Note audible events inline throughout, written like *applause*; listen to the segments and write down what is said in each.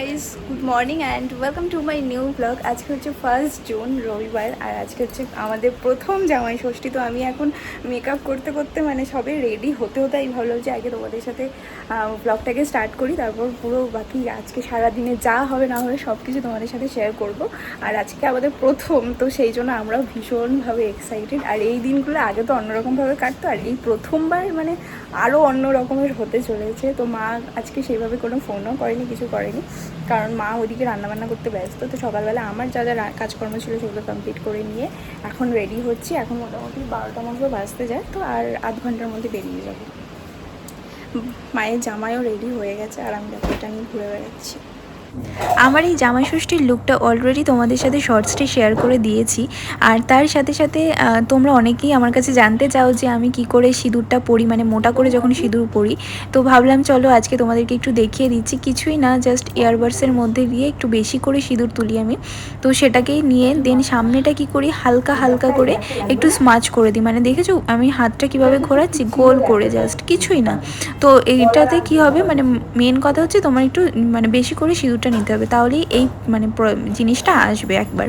Guys good morning and welcome to my new blog আজকে হচ্ছে first June রবিবার, আর আজকে হচ্ছে আমাদের প্রথম জামাই ষষ্ঠী, তো আমি এখন মেকআপ করতে করতে মানে সবে রেডি হতে হতে আমি ভাবলাম যে আগে তোমাদের সাথে ব্লগটাকে স্টার্ট করি, তারপর পুরো বাকি আজকে সারা দিনে যা হবে না হবে সব কিছু তোমাদের সাথে শেয়ার করব। আর আজকে আমাদের প্রথম, তো সেই জন্য আমরা ভীষণভাবে এক্সাইটেড আর এই দিনগুলো আগে তো অন্যরকমভাবে কাটতো, আর এই প্রথমবার মানে আরও অন্য রকমের হতে চলেছে। তো মা আজকে সেইভাবে কোনো ফোনও করেনি, কিছু করেনি। কারণ মা ওইদিকে রান্নাবান্না করতে ব্যস্ত, তো সকালবেলা আমার যা যা কাজকর্ম ছিল সেগুলো কমপ্লিট করে নিয়ে এখন রেডি হচ্ছি। এখন মোটামুটি বারোটা মতো বাজতে যায়, তো আর আধ ঘণ্টার মধ্যে বেরিয়ে যাব। মায়ের জামাইও রেডি হয়ে গেছে, আর আমি ব্যাপারটা নিয়ে ঘুরে বেড়াচ্ছি। আমার এই জামাই ষষ্ঠীর লুকটা অলরেডি তোমাদের সাথে শর্টসটি শেয়ার করে দিয়েছি। আর তার সাথে সাথে তোমরা অনেকেই আমার কাছে জানতে চাও যে আমি কি করে সিঁদুরটা পরি মানে মোটা করে যখন সিঁদুর পরি। তো ভাবলাম, চলো আজকে তোমাদেরকে একটু দেখিয়ে দিচ্ছি। কিছুই না জাস্ট ইয়ারবাডসের মধ্যে দিয়ে একটু বেশি করে সিঁদুর তুলি আমি। তো সেটাকেই নিয়ে দেন সামনেটা কি করি, হালকা হালকা করে একটু স্মাচ করে দিই। মানে দেখেছ, আমি হাতটা কীভাবে ঘোরাচ্ছি, গোল করে জাস্ট কিছুই না। তো এইটাতে কি হবে মানে মেন কথা হচ্ছে তোমার একটু মানে বেশি করে সিঁদুরটা নিতে হবে তাহলেই এই মানে জিনিসটা আসবে একবার।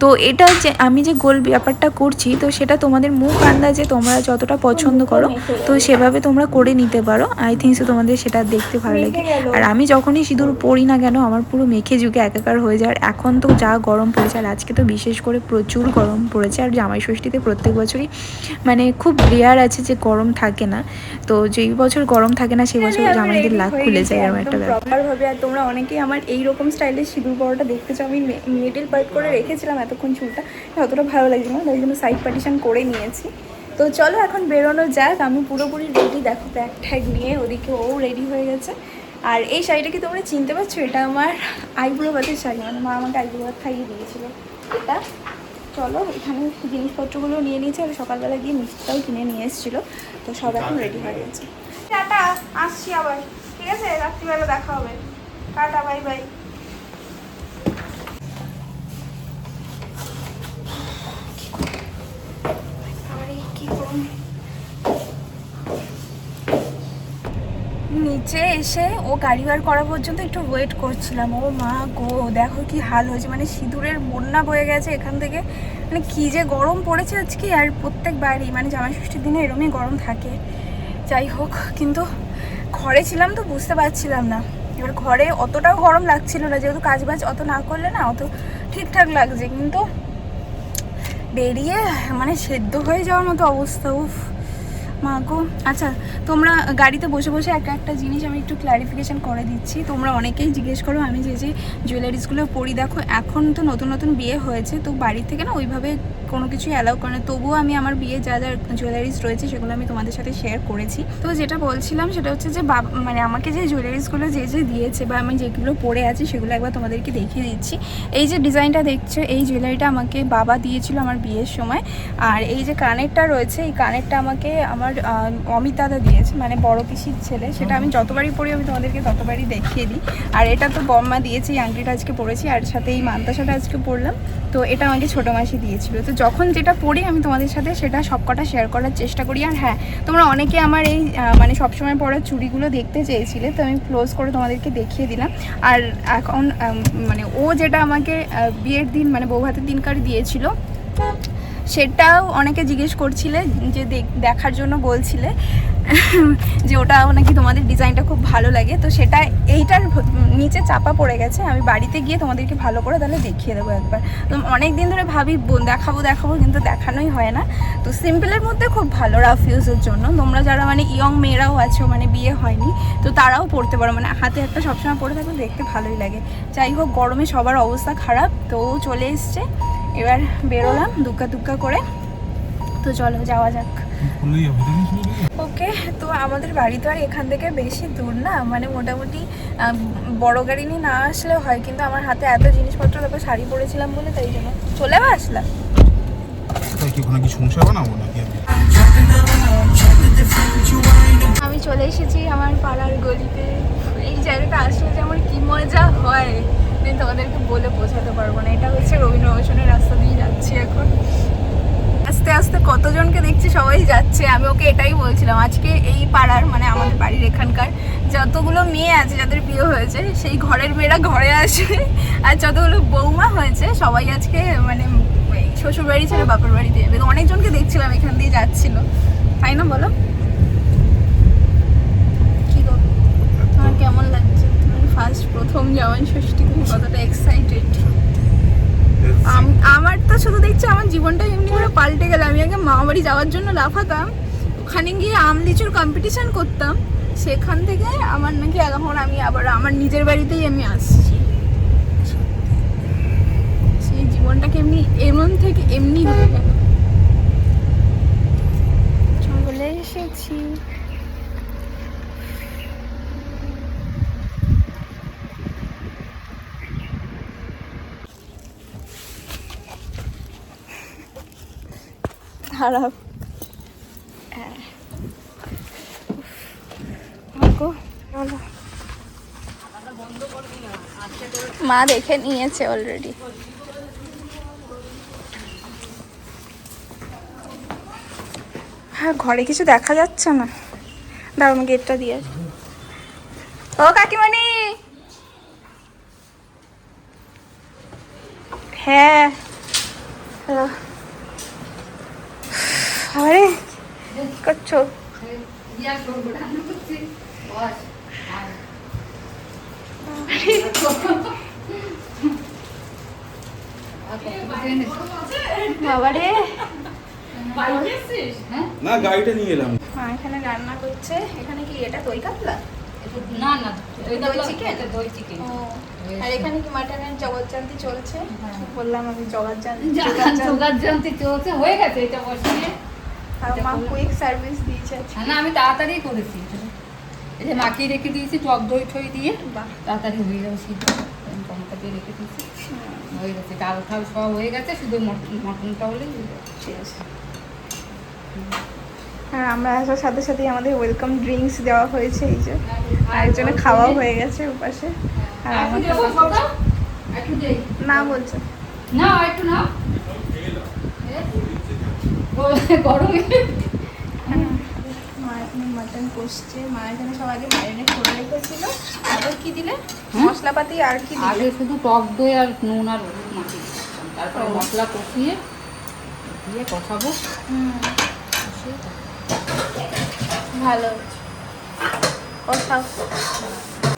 তো এটা যে আমি যে গোল ব্যাপারটা করছি তো সেটা তোমাদের মুখ আন্দাজে তোমরা যতটা পছন্দ করো তো সেভাবে তোমরা করে নিতে পারো। আই থিঙ্ক তোমদের সেটা দেখতে ভালো লাগে আর আমি যখনই সিঁদুর পড়ি না কেন আমার পুরো মেখে যুগে একাকার হয়ে যায়। আর এখন তো যা গরম পড়েছে আর আজকে তো বিশেষ করে প্রচুর গরম পড়েছে আর জামাই ষষ্ঠীতে প্রত্যেক বছরই মানে খুব রেয়ার আছে যে গরম থাকে না। তো যেই বছর গরম থাকে না সেই বছর জামাইদের লাখ খুলে যায় এরকম একটা ব্যাপার। আর তোমরা অনেকেই আমার এই রকম স্টাইলের সিঁদুর পরাটা দেখতে চাও আমি মিডিল পার্ট করে রেখেছিলাম এতক্ষণ চুলটা অতটা ভালো লাগছে না তাই জন্য সাইড পার্টিশন করে নিয়েছি। তো চলো এখন বেরোনো যাক, আমি পুরোপুরি রেডি দেখো ব্যাগ ট্যাগ নিয়ে ওদিকে ও রেডি হয়ে গেছে। আর এই শাড়িটা কি তোমরা চিনতে পারছ? এটা আমার আইব্রো ভাতের শাড়ি মানে মা আমাকে আইব্রো ভাত খাইয়ে দিয়েছিল। এটা চলো, এখানে জিনিসপত্রগুলো নিয়ে নিয়েছি, আর সকালবেলা গিয়ে মিষ্টিটাও কিনে নিয়ে এসেছিল। তো সব এখন রেডি হয়ে গেছে। আসছি আবার। ঠিক আছে? রাত্রিবেলা দেখা হবে। Tata bye bye. নিচে এসে ও গাড়ি বার করা পর্যন্ত একটু ওয়েট করছিলাম। ও মা গো দেখো কি হাল হয়েছে। মানে সিঁদুরের বন্যা বয়ে গেছে এখান থেকে। মানে কি যে গরম পড়েছে আজকে আর প্রত্যেক বাড়ি মানে জামাই ষষ্ঠীর দিনে এরমই গরম থাকে। যাই হোক কিন্তু ঘরে ছিলাম তো বুঝতে পারছিলাম না। এবার ঘরে অতটাও গরম লাগছিল না, যেহেতু কাজ বাজ অত না করলে না অত ঠিকঠাক লাগছে, কিন্তু বেরিয়ে মানে সেদ্ধ হয়ে যাওয়ার মতো অবস্থা, উফ। মা গো আচ্ছা তোমরা গাড়িতে বসে বসে একটা একটা জিনিস আমি একটু ক্লারিফিকেশন করে দিচ্ছি। তোমরা অনেকেই জিজ্ঞেস করো, আমি যে যে জুয়েলারিসগুলো পরি, দেখো, এখন তো নতুন নতুন বিয়ে হয়েছে, তো বাড়ি থেকে না ওইভাবে কোনো কিছুই অ্যালাউ করে না। তবুও আমি আমার বিয়ে যা যা জুয়েলারিস রয়েছে সেগুলো আমি তোমাদের সাথে শেয়ার করেছি। তো যেটা বলছিলাম সেটা হচ্ছে যে বাবা মানে আমাকে যে জুয়েলারিসগুলো যে যে দিয়েছে বা আমি যেগুলো পরে আছি সেগুলো একবার তোমাদেরকে দেখিয়ে দিচ্ছি। এই যে ডিজাইনটা দেখছ এই জুয়েলারিটা আমাকে বাবা দিয়েছিল আমার বিয়ের সময়। আর এই যে কানেরটা রয়েছে এই কানেরটা আমাকে আমার আহ, অমিতাদা দিয়েছে মানে বড় পিসির ছেলে। সেটা আমি যতবারই পড়ি আমি তোমাদেরকে ততবারই দেখিয়ে দিই। আর এটা তো বম্মা দিয়েছে এই আংটিটা আজকে পরেছি। আর সাথে এই মান্তাসাটা আজকে পরলাম। তো এটা আমাকে ছোটো মাসি দিয়েছিল। তো যখন যেটা পড়ি, আমি তোমাদের সাথে সেটা সবকটা শেয়ার করার চেষ্টা করি। আর হ্যাঁ তোমরা অনেকে আমার এই মানে সবসময় পরা চুড়িগুলো দেখতে চেয়েছিলে, তো আমি ক্লোজ করে তোমাদেরকে দেখিয়ে দিলাম। আর এখন মানে ও যেটা আমাকে বিয়ের দিন মানে বউ হাতের দিনকার দিয়েছিল সেটাও অনেকে জিজ্ঞেস করছিলে, যে দেখ- দেখার জন্য বলছিলে, যে ওটাও নাকি তোমাদের ডিজাইনটা খুব ভালো লাগে। তো সেটা এইটার নিচে চাপা পড়ে গেছে, আমি বাড়িতে গিয়ে তোমাদেরকে ভালো করে তাহলে দেখিয়ে দেবো একবার। তো অনেক দিন ধরে ভাবি দেখাবো দেখাবো, কিন্তু দেখানোই হয় না। তো সিম্পলের মধ্যে খুব ভালো রাফ ইউজের জন্য। তোমরা যারা মানে ইয়ং মেয়েরাও আছো মানে বিয়ে হয়নি, তো তারাও পড়তে পারো। মানে হাতে একটা সবসময় পরে থাকলে দেখতে ভালোই লাগে। যাই হোক, গরমে সবার অবস্থা খারাপ, তো চলে এসছে। এবার বেরোলাম দুক্কা দুক্কা করে। তো চলো যাওয়া যাক? ওকে, তো আমাদের বাড়ি তো আর এখান থেকে বেশি দূর না। মানে মোটামুটি বড় গাড়ি নিয়ে না আসলেও হয়, কিন্তু আমার হাতে এত জিনিসপত্র, তারপর শাড়ি পরেছিলাম বলে তাই জন্য। চলেও আসলাম? আমি চলে এসেছি আমার পাড়ার গলিতে। এই জায়গাটা আসলে যে আমার কি মজা হয়। কিন্তু তোমাদেরকে বলে বোঝাতে পারব না। এটা হচ্ছে রবীন্দ্র রোশনের রাস্তা দিয়ে যাচ্ছি এখন। আস্তে আস্তে কতজনকে দেখছি সবাই যাচ্ছে। আমি ওকে এটাই বলছিলাম, আজকে এই পাড়ার মানে আমাদের বাড়ির এখানকার যতগুলো মেয়ে আছে যাদের বিয়ে হয়েছে, সেই ঘরের মেয়েরা ঘরে আসে, আর যতগুলো বৌমা হয়েছে, সবাই আজকে মানে শ্বশুর বাড়ি ছেড়ে বাপের বাড়িতে যাবে। অনেকজনকে দেখছিলাম এখান দিয়ে যাচ্ছিল। তাই না বলো কি গো তোমার কেমন লাগছে তুমি ফার্স্ট প্রথম জামাই ষষ্ঠী তুমি কতটা এক্সাইটেড আম- আমার দেখছি আমার জীবনটা এমনি করে পাল্টে গেল। আমি আগে মামা বাড়ি যাওয়ার জন্য লাফাতাম। ওখানে গিয়ে আম লিচুর কম্পিটিশন করতাম। সেখান থেকে আমার নাকি এখন আমি আবার আমার নিজের বাড়িতেই আমি আসছি। সেই জীবনটাকে এমনি এমন থেকে এমনি হয়ে গেল। চলে এসেছি। খারাপ। হ্যাঁ। মা দেখে নিয়েছে অলরেডি হ্যাঁ ঘরে কিছু দেখা যাচ্ছে না। দাঁড়াও, আমি গেটটা দিয়ে। ও কাকিমণি! হ্যাঁ। কি করছ? বাবারে। না গাড়িটা নিয়ে এলাম। মা এখানে রান্না করছে। এখানে কি এটা দই কাতলা? না না দই চিকেন দই চিকেন আর এখানে কি মাটনের জগৎজান্তি চলছে? হ্যাঁ। বললাম আমি জগৎজান্তি জোগাড় চলছে হয়ে গেছে এটা বসিয়ে। মা কুইক সার্ভিস দিয়েছে। হ্যাঁ, না আমি তাড়াতাড়ি করেছি। এই যে মাখিয়ে রেখে দিয়েছি টক দই ঠই দিয়ে। তাড়াতাড়ি হয়ে যাবে সিদ্ধ। টমেটো দিয়ে রেখে দিয়েছি। হয়ে গেছে ডাল ফাল সব হয়ে গেছে শুধু মটন- মটনটা হলেই হয়ে যাবে। ঠিক আছে। আর আমরা আসার সাথে সাথে আমাদের ওয়েলকাম ড্রিঙ্কস দেওয়া হয়েছে এই যে। আরেকজনে খাওয়াও হয়ে গেছে ওপাশে। আর। না বলছে। না একটু না। *laughs* গরমে। মা এখানে মাটন কষছে। মা এখানে সব আগে ম্যারিনেট করে রেখেছিল। তারপর কি দিলে? মশলাপাতি আর কি আগে শুধু টক দই আর নুন আর হলুদ মাখিয়ে। তারপরে মশলা কষিয়ে দিয়ে কষাবো। হুম। ভালো। কষাও।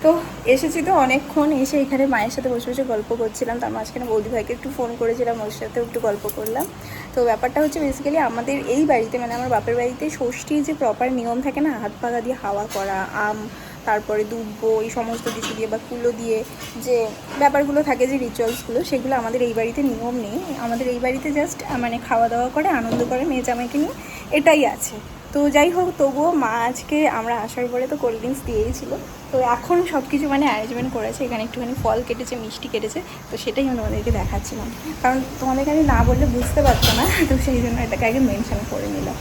তো এসেছি তো অনেকক্ষণ এসে এখানে মায়ের সাথে বসে বসে গল্প করছিলাম। তার মাঝখানে বৌদি ভাইকে একটু ফোন করেছিলাম, ওর সাথেও একটু গল্প করলাম। তো ব্যাপারটা হচ্ছে বেসিক্যালি আমাদের এই বাড়িতে মানে আমার বাপের বাড়িতে ষষ্ঠীর যে প্রপার নিয়ম থাকে না, হাত পাকা দিয়ে হাওয়া করা, আম, তারপরে দুব্ব, এই সমস্ত কিছু দিয়ে বা কুলো দিয়ে যে ব্যাপারগুলো থাকে, যে রিচুয়ালসগুলো সেগুলো আমাদের এই বাড়িতে নিয়ম নেই। আমাদের এই বাড়িতে জাস্ট মানে খাওয়া দাওয়া করে, আনন্দ করে মেয়ে জামাইকে নিয়ে, এটাই আছে। তো যাই হোক, তবুও মা আজকে আমরা আসার পরে তো কোল্ড ড্রিঙ্কস দিয়েই ছিল। তো এখন সব কিছু মানে অ্যারেঞ্জমেন্ট করেছে, এখানে একটুখানি ফল কেটেছে, মিষ্টি কেটেছে, তো সেটাই আমি তোমাদেরকে দেখাচ্ছিলাম। কারণ তোমাদেরকে আমি না বললে বুঝতে পারতো না, তো সেই জন্য এটাকে আগে মেনশন করে নিলাম।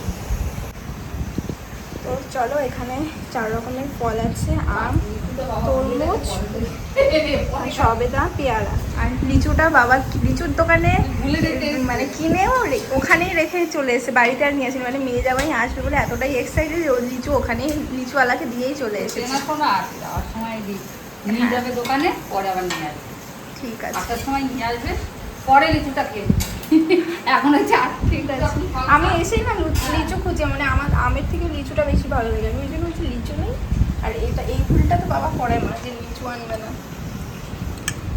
তো চলো এখানে চার রকমের ফল আছে আম তরমুজ সবেদা পেয়ারা। আর লিচুটা বাবা লিচুর দোকানে মানে কিনেও ওখানেই রেখে চলে এসে বাড়িতে আর নিয়ে আসেনি। মানে মেয়ে জামাই আসবে বলে এতটাই এক্সাইটেড ও লিচু ওখানেই লিচুওয়ালাকে দিয়েই চলে এসেছে। নিয়ে যাবে দোকানে পরে আবার নিয়ে আসবে। ঠিক আছে। আসার সময় নিয়ে আসবে পরে লিচুটা খেয়ে এখন হচ্ছে আমি এসেই না লিচু খুঁজে মানে আমার, আমের থেকে লিচুটা বেশি ভালো লাগে। আমি ওই জন্য হচ্ছে লিচু নেই? আর এটা, এই ভুলটা তো বাবা করে না যে লিচু আনবে না।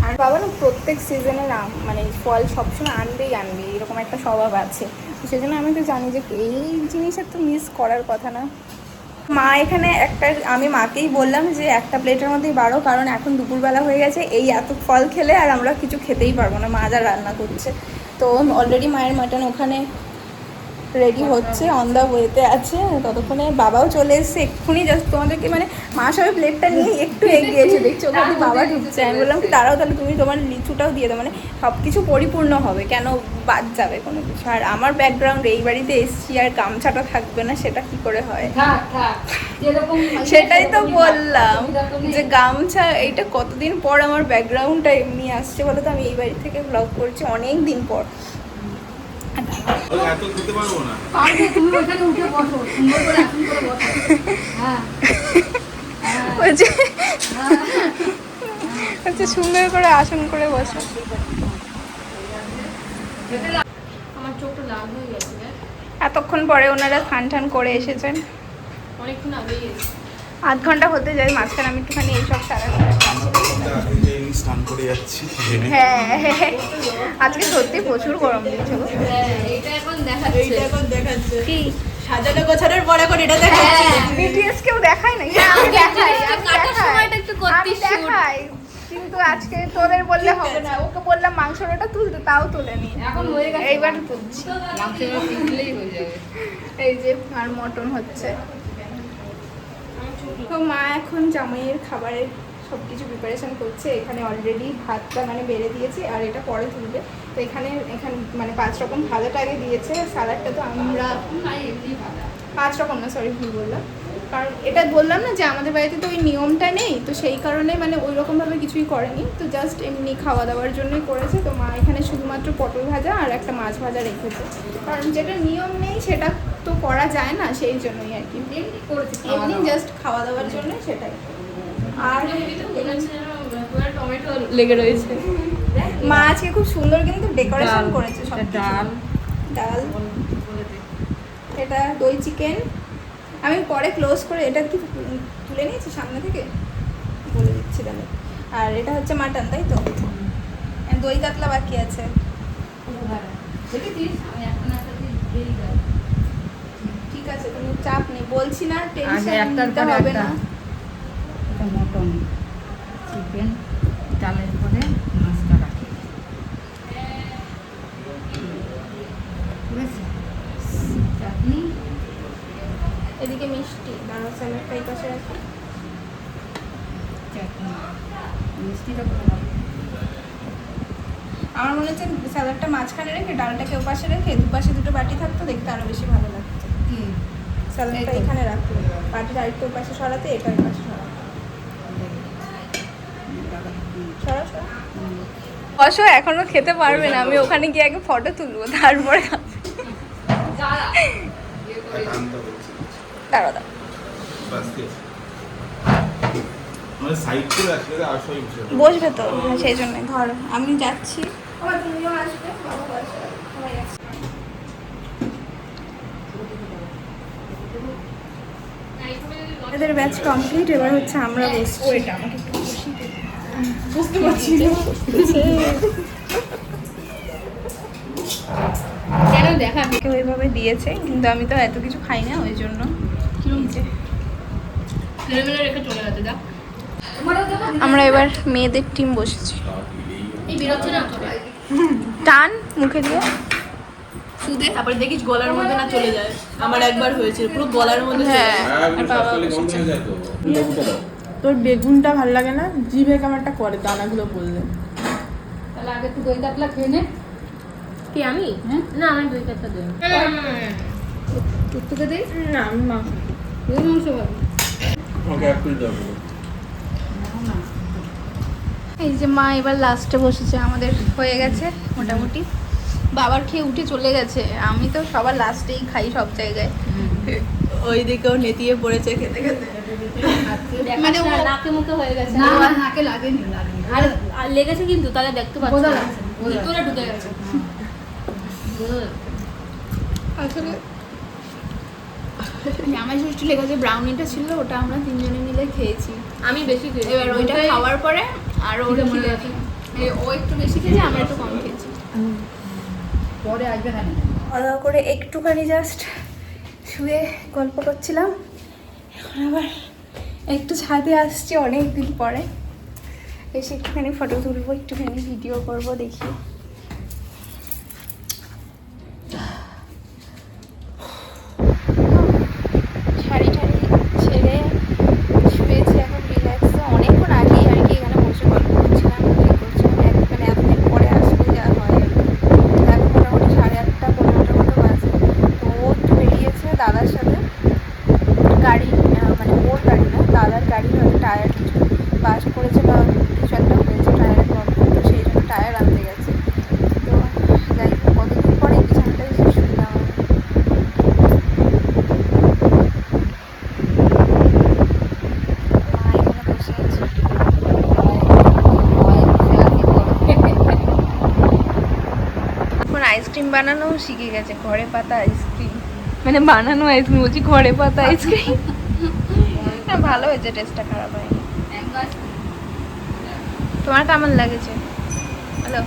আর বাবা না প্রত্যেক সিজনের আম মানে ফল সবসময় আনবেই আনবে, এরকম একটা স্বভাব আছে। সেজন্য আমি তো জানি যে এই জিনিসের তো মিস করার কথা না। মা এখানে একটা, আমি মাকেই বললাম যে একটা প্লেটের মধ্যেই বাড়ো কারণ এখন দুপুরবেলা হয়ে গেছে, এই এত ফল খেলে আর আমরা কিছু খেতেই পারব না, মা যা রান্না করছে। তো অলরেডি মায়ের মাটন ওখানে রেডি হচ্ছে অন দ্য ওয়েতে আছে। ততক্ষণে বাবাও চলে এসেছে এক্ষুনি জাস্ট তোমাদেরকে মানে মা সবাই প্লেটটা নিয়ে একটু এগিয়েছে দেখছ ওখানে বাবা ঢুকছে। আমি বললাম কি দাঁড়াও তাহলে তুমি তোমার লিচুটাও দিয়ে দাও। মানে সব কিছু পরিপূর্ণ হবে কেন বাদ যাবে কোনো কিছু? আর আমার ব্যাকগ্রাউন্ড এই বাড়িতে এসছি আর গামছাটা থাকবে না সেটা কি করে হয়? যেরকম সেটাই তো বললাম। যে গামছা এইটা কতদিন পর আমার ব্যাকগ্রাউন্ডটা এমনি আসছে বলো তো? আমি এই বাড়ি থেকে ব্লগ করছি অনেক দিন পর। এত খেতে পারব না। পারবে তুমি ওখানে উঠে বসো সুন্দর করে আসন করে বসো। হ্যাঁ। বলছে। বলছে সুন্দর করে আসন করে বসো। আমার চোখটা লাল হয়ে গেছে এতক্ষণ পরে ওনারা স্নান টান করে এসেছেন। অনেকক্ষণ আগেই আধ ঘণ্টা হতে যায় মাঝখানে আমি একটুখানি এইসব সারা স্নান করে যাচ্ছি। হ্যাঁ আজকে সত্যি প্রচুর গরম দিয়েছে। হ্যাঁ, এইটা এখন দেখাচ্ছে। কি? সাজানো গোছানোর পর এখন এটা দেখা বিটিএস কেউ দেখায় না হ্যাঁ, আমি দেখাই কাটার সময়টা একটু করতিস দেখাই কিন্তু আজকে তোদের বললে হবে না। ওকে বললাম মাংসটা তুলতে তাও তুলে নি। এখন হয়ে গেছে। এইবার তুলছি। মাংস হয়ে যাবে এই যে আর মটন হচ্ছে। তো মা এখন জামাইয়ের খাবারের সব কিছু প্রিপারেশন করছে এখানে অলরেডি ভাতটা মানে বেড়ে দিয়েছে আর এটা পরে তুলবে। তো এখানে এখানে মানে পাঁচ রকম ভাজাটা আগে দিয়েছে স্যালাডটা তো আমরা পাঁচ রকম না সরি ভুল বললাম। কারণ এটা বললাম না যে আমাদের বাড়িতে তো ওই নিয়মটা নেই তো সেই কারণে মানে ওই রকমভাবে কিছুই করেনি। তো জাস্ট এমনি খাওয়া দাওয়ার জন্যই করেছে। তো মা এখানে শুধুমাত্র পটল ভাজা আর একটা মাছ ভাজা রেখেছে। কারণ যেটা নিয়ম নেই সেটা তো করা যায় না সেই জন্যই আর কি। এমনি এমনি জাস্ট খাওয়া দাওয়ার জন্য সেটাই। আর টমেটো লেগে রয়েছে। মা আজকে খুব সুন্দর কিন্তু ডেকোরেশন করেছে সব ডাল। ডাল। এটা দই চিকেন। আমি পরে ক্লোজ করে এটা কি তুলে নিয়েছি সামনে থেকে? বলে দিচ্ছি তাহলে। আর এটা হচ্ছে মাটন তাই তো? দই কাতলা বাকি আছে। ঠিক আছে তুমি চাপ নেই। বলছি না টেনশন হবে না। চিকেন ডালের পরে মাছটা রাখি বুঝেছি চাটনি? এদিকে মিষ্টি দাঁড়া স্যালাডটা এই পাশে রাখি। চাটনি। মিষ্টিটা করে আমার মনে হচ্ছে স্যালাডটা মাঝখানে রেখে ডালটাকে ওপাশে রেখে দুপাশে দুটো বাটি থাকতো দেখতে আরও বেশি ভালো লাগতো। স্যালাডটা। এখানে রাখল বাটিটা আরেকটু ওপাশে সরাতে এটা ওই পাশে সরাতে সরা সরা বসো এখনও খেতে পারবে না। আমি ওখানে গিয়ে আগে ফটো তুলবো তারপরে। বসবে তো হ্যাঁ, সেই জন্য ধর। আমি যাচ্ছি। এদের ব্যাচ কমপ্লিট এবার হচ্ছে আমরা বসছি ওইটা আমাকে একটু বসিয়ে দে। বুঝতে পারছি কেন দেখা? কেউ এইভাবে দিয়েছে কিন্তু আমি তো এত কিছু খাই না ওই জন্য। আমরা এবার মেয়েদের টিম বসেছি। টান মুখে দিয়ে। সুদে তারপরে দেখিস গলার মধ্যে না চলে যায়। আমার একবার হয়েছিল পুরো গলার মধ্যে হ্যাঁ। আর বাবা বসেছে। তোর বেগুনটা ভালো লাগে না? জিভে কেমনটা করে দানাগুলো বললে তাহলে আগে তুই দই কাতলা খেয়ে নে। কি আমি? হ্যাঁ? না আমি দুই কাপটা দেব টুকটুকে দিই না আমি মাংস তুই মাংস খাবি এক প্লেট দাও এই যে মা এবার লাস্টে বসেছে আমাদের হয়ে গেছে মোটামুটি। বাবার খেয়ে উঠে চলে গেছে। আমি তো সবার লাস্টেই খাই সব জায়গায়। ওই দিকেও নেতিয়ে পড়েছে খেতে খেতে। মানে নাকে মুখে হয়ে গেছে। না নাকে লাগেনি লাগেনি। আর আর লেগেছে কিন্তু তাহলে দেখতে পাচ্ছি। ভিতরে ঢুকে গেছে। আসলে জামাই ষষ্ঠী লেগেছে ব্রাউনিটা ছিল ওটা আমরা তিনজনে মিলে খেয়েছি। আমি বেশি খেয়েছি। এবার ওইটা খাওয়ার পরে আর। এই ও একটু বেশি খেয়েছে আমরা একটু কম পরে আসবে করে একটুখানি জাস্ট শুয়ে গল্প করছিলাম। এখন আবার একটু ছাদে আসছি অনেক দিন পরে। এসে একটুখানি ফটো তুলবো, একটুখানি ভিডিও করব, দেখি শাড়ি টাড়ি ছেড়ে শুয়েছি এখন রিল্যাক্সে অনেকক্ষণ আগেই আর কি এখানে বসে গল্প করছিলাম কি করছিলাম এক- মানে এতদিন পরে আসলে যা হয় আর কি। এখন মোটামুটি সাড়ে আটটা পনেরোটার মতো বাজে তো ও একটু বেরিয়েছে দাদার সাথে গাড়ি আহ, মানে ওর গাড়ি না দাদার গাড়ি হয়তো টায়ার কিছু বাস পড়েছে বা কিছু একটা হয়েছে টায়ারের প্রবলেম তো সেই জন্য টায়ার আনতে গেছে আইসক্রিম বানানো শিখে গেছে ঘরে পাতা আইসক্রিম মানে বানানো আইসক্রিম বলছি ঘরে পাতা আইসক্রিম হ্যাঁ ভালো হয়েছে টেস্টটা খারাপ হয়নি। তোমার কেমন লাগেছে? হ্যালো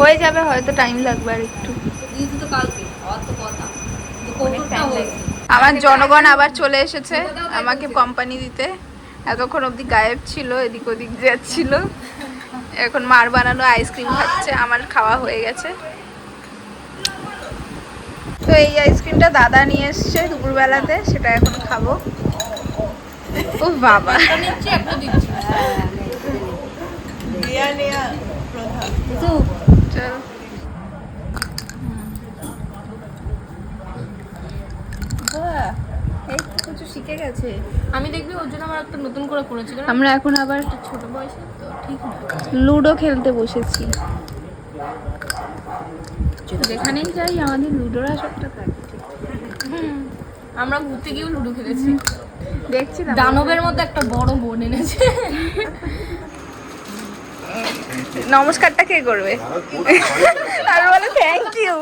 হয়ে যাবে হয়তো টাইম লাগবে আর একটু। আমার জনগণ আবার চলে এসেছে আমাকে কোম্পানি দিতে। এতক্ষণ অবধি গায়েব ছিল এদিক ওদিক যাচ্ছিল। এখন মার বানানো আইসক্রিম খাচ্ছে আমার খাওয়া হয়ে গেছে। তো এই আইসক্রিমটা দাদা নিয়ে এসছে দুপুরবেলাতে সেটা এখন খাব। ও বাবা। চল বাহ, এই তো কিছু শিখে গেছে। আমি দেখবি ওর জন্য আমার একটা নতুন করে করেছিল আমরা এখন আবার ছোট বয়সে তো ঠিক না। লুডো খেলতে বসেছি। যেখানেই যাই আমাদের লুডোর আসরটা থাকে আমরা ঘুরতে গিয়েও লুডো খেলেছি। দেখছি দানবের মতো একটা বড় বোন এনেছে। নমস্কারটা কে করবে? আর বলে থ্যাংক ইউ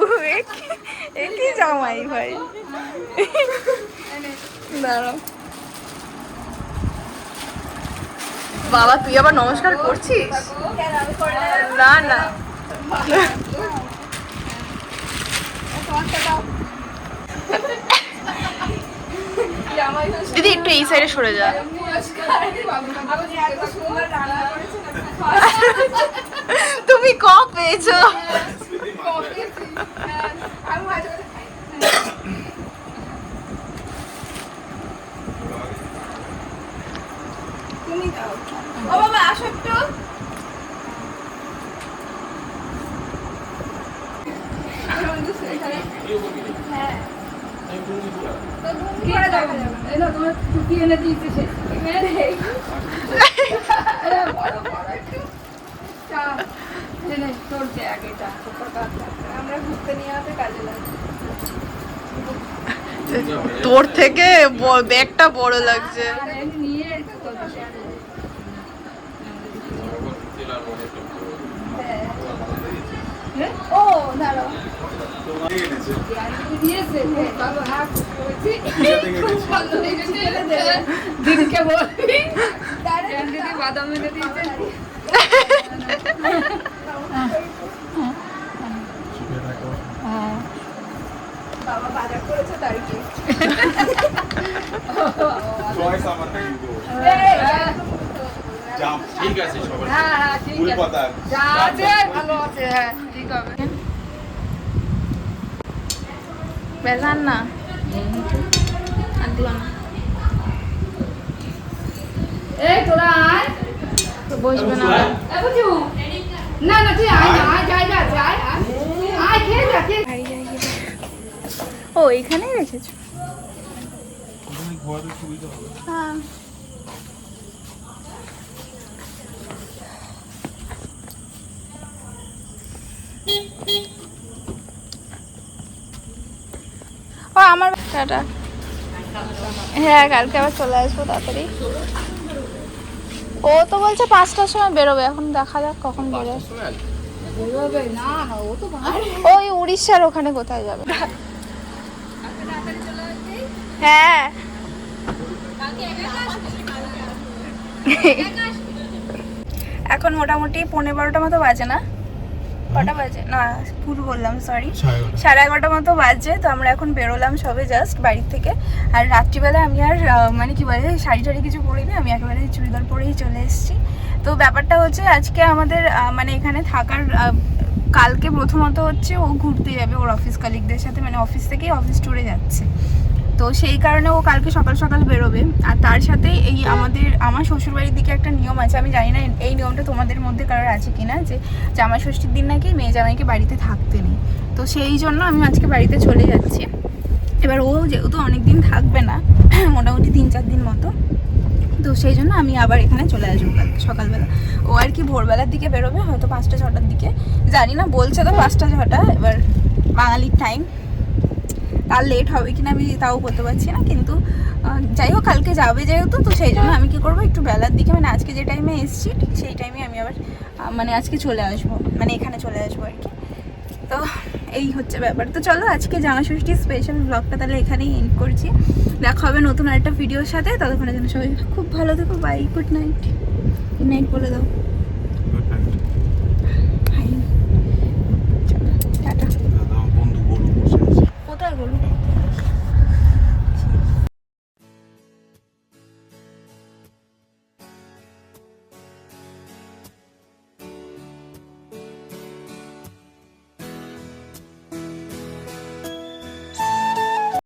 কি জামাই ভাই। বাবা, তুই আবার নমস্কার করছিস? না না। দিদি, একটু এই সাইডে সরে যা। তুমি ক পেয়েছ তুমি দাও ও বাবা আসো একটু আমরা ঘুরতে নিয়ে আসতে কাজে লাগে তোর থেকে ব্যাগটা বড় লাগছে। ও দাঁড়াও। দিদিকে বলবি দিদি বাদাম এনে দিয়েছে। বাবা বাজার করেছে তার কি? চয়েস আমার নাকি তো জাম ঠিক আছে। সবার হ্যাঁ হ্যাঁ ঠিক আছে। পাতা যা আছে ভালো আছে হ্যাঁ। হবে বেজান না? আর দিও না এই তোরা আয়। তো বসবে না। না না তুই আয় না আয় যাই যা আয় আয়। আয় খেয়ে যা খেয়ে ও এখানেই রেখেছো? হ্যাঁ। ও আমার টাটা হ্যাঁ কালকে আবার চলে আসব তাড়াতাড়ি। ও তো বলছে পাঁচটার সময় বেরোবে এখন দেখা যাক কখন বেরোবে? না না ও তো ওই উড়িষ্যার ওখানে কোথায় যাবে? হ্যাঁ। এখন মোটামুটি পনেরো বারোটা মতো বাজে না? কটা বাজে? না ভুল বললাম সরি সাড়ে এগারোটা। মতো বাজে তো আমরা এখন বেরোলাম সবে জাস্ট বাড়ির থেকে। আর রাত্রিবেলা আমি আর মানে কি বলে শাড়ি টাড়ি কিছু পরিনি আমি একেবারে চুড়িদার পরেই চলে এসেছি। তো ব্যাপারটা হচ্ছে আজকে আমাদের মানে এখানে থাকার কালকে প্রথমত হচ্ছে ও ঘুরতে যাবে ওর অফিস কালিকদের সাথে মানে অফিস থেকেই অফিস ট্যুরে যাচ্ছে। তো সেই কারণে ও কালকে সকাল সকাল বেরোবে। আর তার সাথে এই আমাদের, আমার শ্বশুরবাড়ির দিকে একটা নিয়ম আছে, আমি জানি না এই নিয়মটা তোমাদের মধ্যে কারোর আছে কিনা, যে জামা ষষ্ঠীর দিন নাকি মেয়ে জামাইকে বাড়িতে থাকতে নেই। তো সেই জন্য আমি আজকে বাড়িতে চলে যাচ্ছি। এবার ও যেহেতু অনেক দিন থাকবে না, *clears throat* মোটামুটি তিন চার দিন মতো, তো সেই জন্য আমি আবার এখানে চলে আসব কালকে সকালবেলা। ও আর কি ভোরবেলার দিকে বেরোবে, হয়তো পাঁচটা ছটার দিকে, জানি না, বলছে তো পাঁচটা ছটা, এবার বাঙালির টাইম আর লেট হবে কিনা আমি তাও বলতে পারছি না, কিন্তু যাই হোক, কালকে যাবে যেহেতু, তো সেই জন্য আমি কি করব, একটু বেলার দিকে মানে আজকে যে টাইমে এসেছি, ঠিক সেই টাইমে আমি আবার মানে আজকে চলে আসব মানে এখানে চলে আসব আর কি। তো এই হচ্ছে ব্যাপার। তো চলো, আজকে জামা ষষ্ঠী স্পেশাল ব্লগটা তাহলে এখানেই এন্ড করছি। দেখা হবে নতুন আরেকটা ভিডিওর সাথে। ততক্ষণে যেন সবাই খুব ভালো থেকো। Bye good night good night বলে দাও।